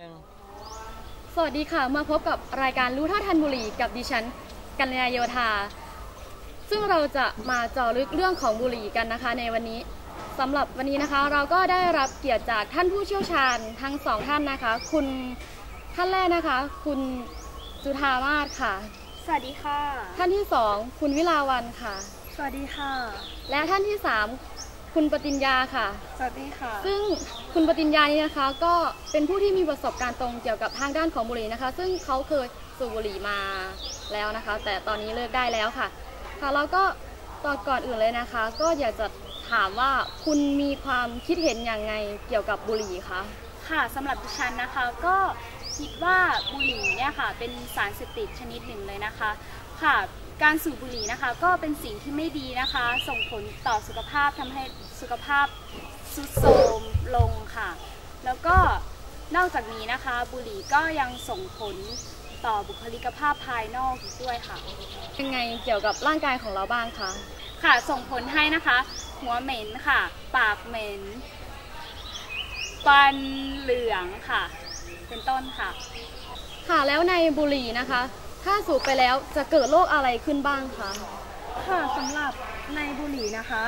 หนึ่งสวัสดีค่ะ มาพบกับรายการรู้เท่าทันบุหรี่กับดิฉันกัญญาโยธา ซึ่งเราจะมาเจาะลึกเรื่องของบุหรี่กันนะคะในวันนี้สำหรับวันนี้นะคะ เราก็ได้รับเกียรติจากท่านผู้เชี่ยวชาญทั้งสองท่านนะคะ คุณท่านแรกนะคะ คุณจุธามาศค่ะ สวัสดีค่ะ ท่านที่สองคุณวิลาวันค่ะ สวัสดีค่ะ และท่านที่สาม คุณปติญญาค่ะ สวัสดีค่ะ ซึ่งคุณปติญญานี่นะคะ ก็เป็นผู้ที่มีประสบการณ์ตรงเกี่ยวกับทางด้านของบุหรี่นะคะ ซึ่งเขาเคยสูบบุหรี่มาแล้วนะคะ แต่ตอนนี้เลิกได้แล้วค่ะ ค่ะแล้วก็ตอนก่อนอื่นเลยนะคะ ก็อยากจะถามว่าคุณมีความคิดเห็นอย่างไงเกี่ยวกับบุหรี่คะค่ะสำหรับดิฉันนะคะก็คิดว่าบุหรี่เนี่ยค่ะเป็นสารเสพติดชนิดหนึ่งเลยนะคะ ค่ะ การสูบบุหรี่นะคะ ก็เป็นสิ่งที่ไม่ดีนะคะ ส่งผลต่อสุขภาพทำให้สุขภาพทรุดโทรมลงค่ะ แล้วก็นอกจากนี้นะคะ บุหรี่ก็ยังส่งผลต่อบุคลิกภาพภายนอกอีกด้วยค่ะยังไงเกี่ยวกับร่างกายของเราบ้างคะค่ะส่งผลให้นะคะ หัวเหม็นค่ะ ปากเหม็นฟันเหลืองค่ะ เป็นต้นค่ะ ค่ะแล้วในบุหรี่นะคะ ถ้าสูบไปแล้วจะเกิดโรคอะไรขึ้นบ้างคะค่ะสำหรับในบุหรี่นะคะ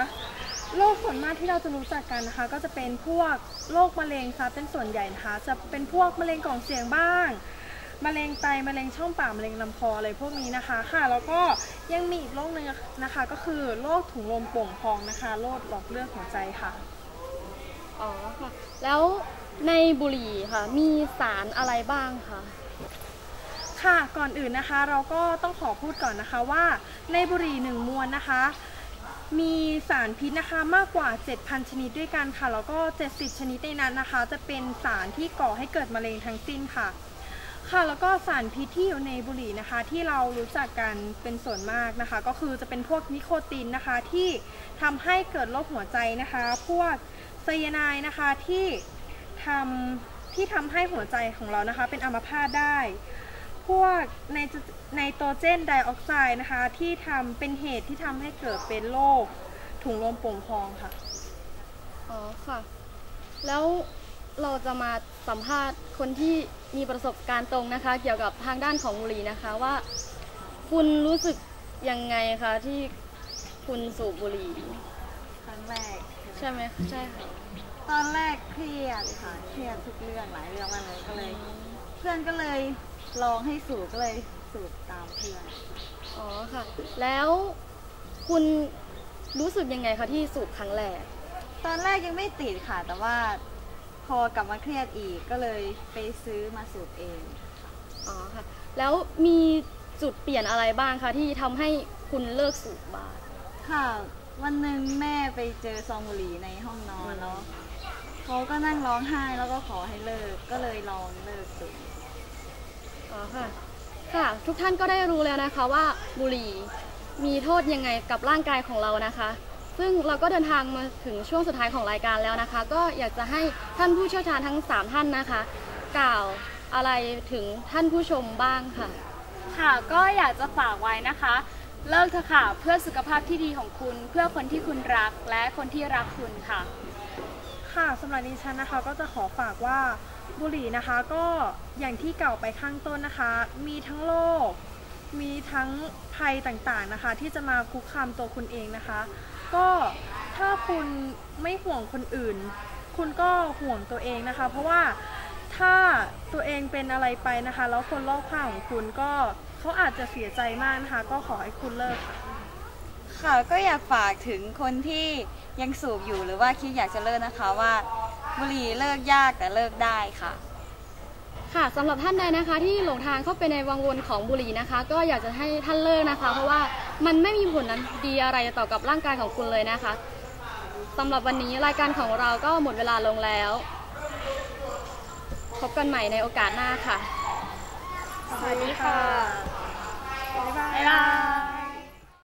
โรคส่วนมากที่เราจะรู้จักกันนะคะ ก็จะเป็นพวกโรคมะเร็งค่ะเป็นส่วนใหญ่นะคะ จะเป็นพวกมะเร็งกล่องเสียงบ้างมะเร็งไตมะเร็งช่องปากมะเร็งลำคออะไรพวกนี้นะคะค่ะแล้วก็ยังมีอีกโรคหนึงนะคะ ก็คือโรคถุงลมโป่งพองนะคะโรคหลอดเลือดหัวใจค่ะอ๋อค่ะแล้วในบุหรี่ค่ะมีสารอะไรบ้างคะ ค่ะก่อนอื่นนะคะเราก็ต้องขอพูดก่อนนะคะว่าในบุหรี่หนึ่งมวนนะคะ มีสารพิษนะคะมากกว่า 7,000 ชนิดด้วยกันค่ะแล้วก็ 70 ชนิดในนั้นนะคะ จะเป็นสารที่ก่อให้เกิดมะเร็งทั้งสิ้นค่ะ ค่ะแล้วก็สารพิษที่อยู่ในบุหรี่นะคะ ที่เรารู้จักกันเป็นส่วนมากนะคะ ก็คือจะเป็นพวกนิโคตินนะคะที่ทำให้เกิดโรคหัวใจนะคะ พวกไซยาไนด์นะคะที่ทำที่ทำให้หัวใจของเรานะคะ เป็นอัมพาตได้ พวกไนโตรไนโตรเจนไดออกไซด์นะคะ ที่ทำเป็นเหตุที่ทำให้เกิดเป็นโรคถุงลมโป่งพองค่ะ อ๋อค่ะ แล้วเราจะมาสัมภาษณ์คนที่มีประสบการณ์ตรงนะคะ เกี่ยวกับทางด้านของบุหรี่นะคะว่า คุณรู้สึกยังไงคะที่คุณสูบบุหรี่ครั้งแรกใช่ไหมคะใช่ค่ะตอนแรกเครียดค่ะเครียดทุกเรื่องหลายเรื่องมากเลยก็เลย เพื่อนก็เลย ลองให้สูบก็เลยสูบตามเพื่อนอ๋อค่ะ แล้วคุณรู้สึกยังไงคะที่สูบครั้งแรก ตอนแรกยังไม่ติดค่ะ แต่ว่าพอกลับมาเครียดอีกก็เลยไปซื้อมาสูบเอง อ๋อค่ะ แล้วมีจุดเปลี่ยนอะไรบ้างคะที่ทำให้คุณเลิกสูบบ้างค่ะ วันหนึ่งแม่ไปเจอซองบุหรี่ในห้องนอนแล้วเขาก็นั่งร้องไห้แล้วก็ขอให้เลิกก็เลยลองเลิกสูบ อ๋อค่ะ ค่ะ ทุกท่านก็ได้รู้แล้วนะคะว่าบุหรี่มีโทษยังไงกับร่างกายของเรานะคะ ซึ่งเราก็เดินทางมาถึงช่วงสุดท้ายของรายการแล้วนะคะ ก็อยากจะให้ท่านผู้เชี่ยวชาญทั้ง 3 ท่านนะคะ กล่าวอะไรถึงท่านผู้ชมบ้างค่ะ ค่ะก็อยากจะฝากไว้นะคะ เลิกเถอะค่ะเพื่อสุขภาพที่ดีของคุณ เพื่อคนที่คุณรักและคนที่รักคุณค่ะ ค่ะสำหรับดิฉันนะคะก็จะขอฝากว่า บุหรี่นะคะก็อย่างที่เก่าไปข้างต้นนะคะ มีทั้งโรคมีทั้งภัยต่างๆนะคะ ที่จะมาคุกคามตัวคุณเองนะคะ ก็ถ้าคุณไม่ห่วงคนอื่น คุณก็ห่วงตัวเองนะคะ เพราะว่าถ้าตัวเองเป็นอะไรไปนะคะ แล้วคนรอบข้างของคุณก็เขาอาจจะเสียใจมากนะคะ ก็ขอให้คุณเลิกค่ะ ค่ะก็อยากฝากถึงคนที่ยังสูบอยู่หรือว่าคิดอยากจะเลิกนะคะว่า บุหรี่เลิกยากแต่เลิกได้ค่ะ ค่ะสำหรับท่านใดนะคะที่หลงทางเข้าไปในวังวนของบุหรี่นะคะ ก็อยากจะให้ท่านเลิกนะคะ เพราะว่ามันไม่มีผลนั้นดีอะไรต่อกับร่างกายของคุณเลยนะคะสำหรับวันนี้รายการของเราก็หมดเวลาลงแล้วพบกันใหม่ในโอกาสหน้าค่ะ สวัสดีค่ะ บ๊ายบายบ๊ายบาย